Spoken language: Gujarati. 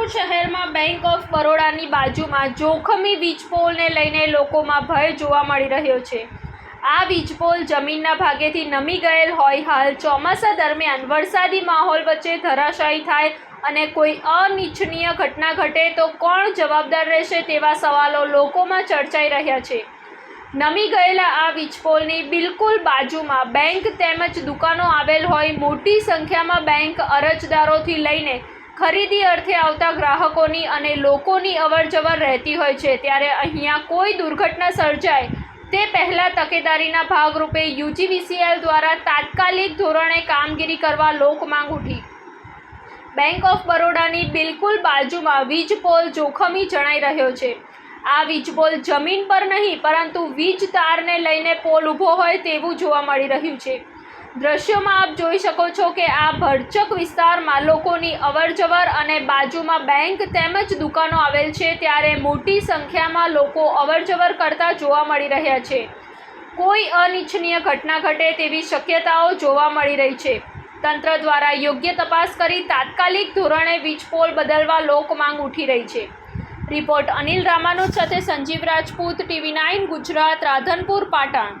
રાધનપુર શહેરમાં બેંક ઓફ બરોડાની બાજુમાં જોખમી વીજપોલને લઈને લોકોમાં ભય જોવા મળી રહ્યો છે. આ વીજપોલ જમીનના ભાગેથી નમી ગયેલ હોય હાલ ચોમાસા દરમિયાન વરસાદી માહોલ વચ્ચે ધરાશાયી થાય અને કોઈ અનિચ્છનીય ઘટના ઘટે તો કોણ જવાબદાર રહેશે તેવા સવાલો લોકોમાં ચર્ચાઈ રહ્યા છે. નમી ગયેલા આ વીજપોલની બિલકુલ બાજુમાં બેંક તેમજ દુકાનો આવેલ હોય મોટી સંખ્યામાં બેંક અરજદારોથી લઈને ખરીદી અર્થે આવતા ગ્રાહકોની અને લોકોની અવરજવર રહેતી હોય છે. ત્યારે અહીંયા કોઈ દુર્ઘટના સર્જાય તે પહેલાં તકેદારીના ભાગરૂપે યુજીવીસીએલ દ્વારા તાત્કાલિક ધોરણે કામગીરી કરવા લોકમાંગ ઉઠી. બેંક ઓફ બરોડાની બિલકુલ બાજુમાં વીજપોલ જોખમી જણાઈ રહ્યો છે. આ વીજપોલ જમીન પર નહીં, પરંતુ વીજ તારને લઈને પોલ ઊભો હોય તેવું જોવા મળી રહ્યું છે. દ્રશ્યોમાં આપ જોઈ શકો છો કે આ ભરચક વિસ્તારમાં લોકોની અવરજવર અને બાજુમાં બેંક તેમજ દુકાનો આવેલ છે ત્યારે મોટી સંખ્યામાં લોકો અવરજવર કરતા જોવા મળી રહ્યા છે. કોઈ અનિચ્છનીય ઘટના ઘટે તેવી શક્યતાઓ જોવા મળી રહી છે. તંત્ર દ્વારા યોગ્ય તપાસ કરી તાત્કાલિક ધોરણે વીજપોલ બદલવા લોકમાંગ ઉઠી રહી છે. રિપોર્ટ અનિલ રામાનુજ સાથે સંજીવ રાજપૂત, ટીવી નાઇન ગુજરાત, રાધનપુર, પાટણ.